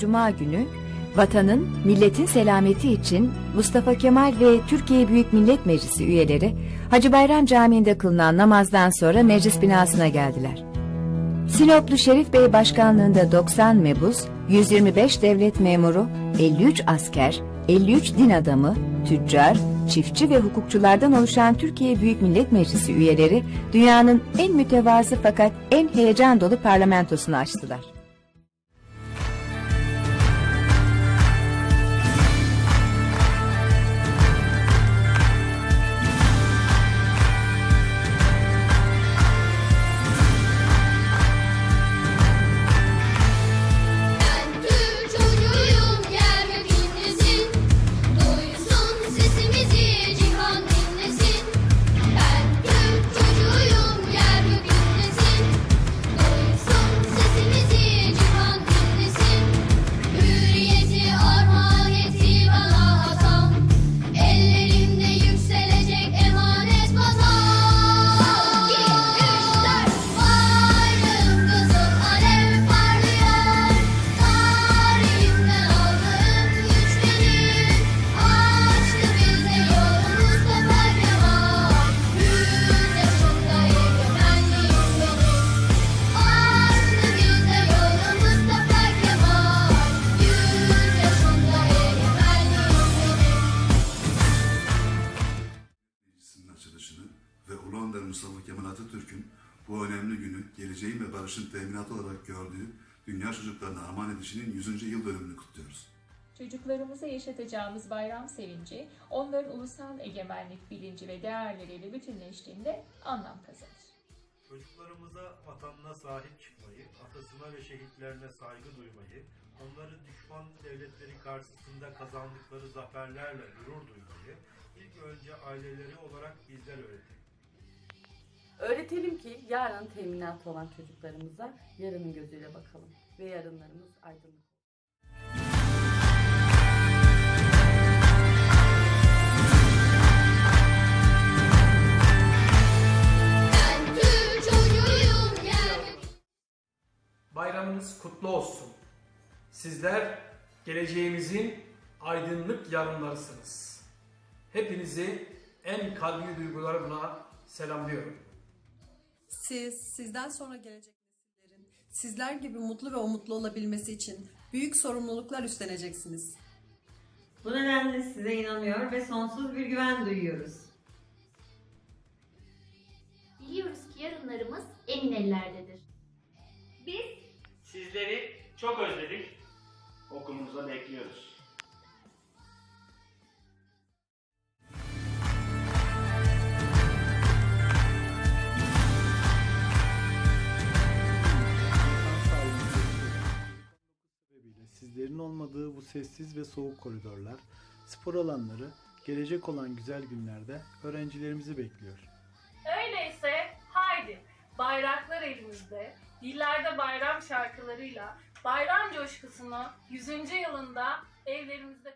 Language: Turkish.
Cuma günü vatanın, milletin selameti için Mustafa Kemal ve Türkiye Büyük Millet Meclisi üyeleri Hacı Bayram Camii'nde kılınan namazdan sonra meclis binasına geldiler. Sinoplu Şerif Bey başkanlığında 90 mebus, 125 devlet memuru, 53 asker, 53 din adamı, tüccar, çiftçi ve hukukçulardan oluşan Türkiye Büyük Millet Meclisi üyeleri dünyanın en mütevazı fakat en heyecan dolu parlamentosunu açtılar. Önder Mustafa Kemal Atatürk'ün bu önemli günü geleceğin ve barışın teminatı olarak gördüğü dünya çocuklarına aman edişinin 100. yıl dönümünü kutluyoruz. Çocuklarımıza yaşatacağımız bayram sevinci, onların ulusal egemenlik bilinci ve değerleriyle bütünleştiğinde anlam kazanır. Çocuklarımıza vatanına sahip çıkmayı, atasına ve şehitlerine saygı duymayı, onları düşman devletleri karşısında kazandıkları zaferlerle gurur duymayı ilk önce aileleri olarak bizler öğretelim. Öğretelim ki yarın teminatı olan çocuklarımıza yarının gözüyle bakalım ve yarınlarımız aydınlık. Bayramınız kutlu olsun. Sizler geleceğimizin aydınlık yarınlarısınız. Hepinizi en kalbi duygularımla selamlıyorum. Siz, sizden sonra gelecek nesillerin sizler gibi mutlu ve umutlu olabilmesi için büyük sorumluluklar üstleneceksiniz. Bu nedenle size inanıyor ve sonsuz bir güven duyuyoruz. Biliyoruz ki yarınlarımız emin ellerdedir. Biz Sizleri çok özledik. Okulumuza bekliyoruz. Sizlerin olmadığı bu sessiz ve soğuk koridorlar, spor alanları gelecek olan güzel günlerde öğrencilerimizi bekliyor. Öyleyse haydi bayraklar elimizde, dillerde bayram şarkılarıyla bayram coşkusunu 100. yılında evlerimizde